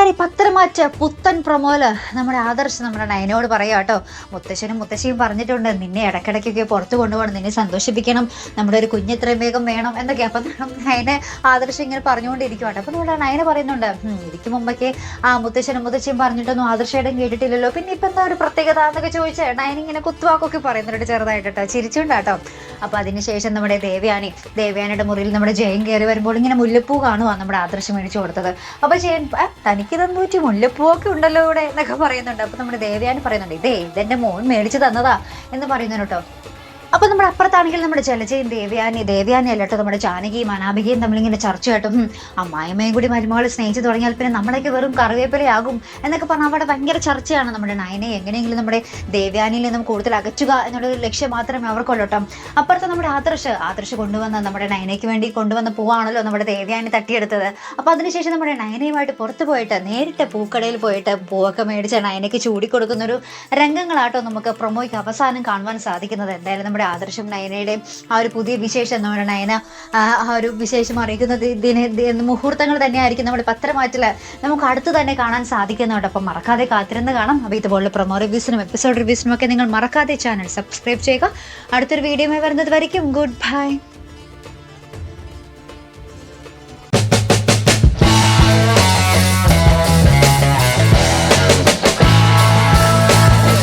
കിടമാറ്റ പുത്തൻ പ്രമോൽ. നമ്മുടെ ആദർശ് നമ്മുടെ നയനോട് പറയാം കേട്ടോ മുത്തശ്ശനും മുത്തശ്ശിയും പറഞ്ഞിട്ടുണ്ട് നിന്നെ ഇടയ്ക്കിടയ്ക്കൊക്കെ പുറത്ത് കൊണ്ടുപോകണം നിന്നെ സന്തോഷിപ്പിക്കണം നമ്മുടെ ഒരു കുഞ്ഞ് ഇത്രയും വേഗം വേണം എന്നൊക്കെ. അപ്പം നയനെ ആദർശ് ഇങ്ങനെ പറഞ്ഞുകൊണ്ടിരിക്കും കേട്ടോ. അപ്പം നമ്മുടെ നയന പറയുന്നുണ്ട് "ഉം, എനിക്ക് മുമ്പൊക്കെ ആ മുത്തശ്ശനും മുത്തശ്ശിയും പറഞ്ഞിട്ടൊന്നും ആദർശയുടെ കേട്ടിട്ടില്ലല്ലോ. പിന്നെ ഇപ്പം എന്താ ഒരു പ്രത്യേകത? എന്നൊക്കെ ചോദിച്ചാൽ നയൻ ഇങ്ങനെ കുത്തുവാക്കൊക്കെ പറയുന്നുണ്ട് ചെറുതായിട്ട് കേട്ടോ. ചിരിച്ചുകൊണ്ട് അപ്പോൾ അതിനുശേഷം നമ്മുടെ ദേവയാനി ദേവയാനിയുടെ മുറിയിൽ നമ്മുടെ ജയൻ കയറി വരുമ്പോൾ ഇങ്ങനെ മുല്ലപ്പൂ കാണുവാ നമ്മുടെ ആദർശം മേടിച്ചു കൊടുത്തത്. അപ്പോൾ ജയൻ തനിക്ക് തന്നൂറ്റി മുല്ലപ്പൂവൊക്കെ ഉണ്ടല്ലോ ഇവിടെ എന്നൊക്കെ പറയുന്നുണ്ട്. അപ്പോൾ നമ്മുടെ ദേവയാനി പറയുന്നുണ്ട് ഇതേ ഇതെന്റെ മോൻ മേടിച്ചു തന്നതാ എന്ന് പറയുന്നുണ്ട് കേട്ടോ. അപ്പൊ നമ്മുടെ അപ്പുറത്താണെങ്കിൽ നമ്മുടെ ജലജയും ദേവ്യാനി ദേവ്യാനി അല്ലട്ടോ നമ്മുടെ ജാനകിയും അനാമികയും തമ്മിലിങ്ങനെ ചർച്ച കേട്ടും. അമ്മായിമ്മയും കൂടി മരുമകളെ സ്നേഹിച്ചു തുടങ്ങിയാൽ പിന്നെ നമ്മളൊക്കെ വെറും കറിവേപ്പിലയാകും എന്നൊക്കെ പറഞ്ഞാൽ അവിടെ ഭയങ്കര ചർച്ചയാണ് നമ്മുടെ നയനെ എങ്ങനെയെങ്കിലും നമ്മുടെ ദേവ്യാനിയിൽ നിന്നും കൂടുതൽ അകറ്റുക എന്നുള്ള ഒരു ലക്ഷ്യം മാത്രമേ അവർക്കുള്ളൂ അപ്പുറത്ത് നമ്മുടെ ആദർശ് ആദർശ് കൊണ്ടുവന്ന നമ്മുടെ നയനയ്ക്ക് വേണ്ടി കൊണ്ടുവന്ന് പൂവാണല്ലോ നമ്മുടെ ദേവ്യാനി തട്ടിയെടുത്തത്. അപ്പൊ അതിനുശേഷം നമ്മുടെ നയനയുമായിട്ട് പുറത്ത് പോയിട്ട് നേരിട്ട് പൂക്കടയിൽ പോയിട്ട് പൂവൊക്കെ മേടിച്ച് നയനയ്ക്ക് ചൂടിക്കൊടുക്കുന്ന ഒരു രംഗങ്ങളാട്ടോ നമുക്ക് പ്രൊമോയ്ക്ക് അവസാനം കാണുവാൻ സാധിക്കുന്നത്. എന്തായാലും നമ്മുടെ ആദർശം നയനയുടെയും ആ ഒരു പുതിയ വിശേഷം നമ്മുടെ നയന ആ ഒരു വിശേഷം ഇത് മുഹൂർത്തങ്ങൾ തന്നെയായിരിക്കും നമ്മുടെ പത്രമാറ്റിൽ നമുക്ക് അടുത്ത് തന്നെ കാണാൻ സാധിക്കുന്നുണ്ട് അപ്പം മറക്കാതെ കാത്തിരുന്ന് കാണാം. അപ്പോൾ ഇതുപോലുള്ള പ്രൊമോ റിവ്യൂസിനും എപ്പിസോഡ് റിവ്യൂസിനും ഒക്കെ നിങ്ങൾ മറക്കാതെ ചാനൽ സബ്സ്ക്രൈബ് ചെയ്യുക. അടുത്തൊരു വീഡിയോ വരുന്നത് വരയ്ക്കും ഗുഡ് ബൈ.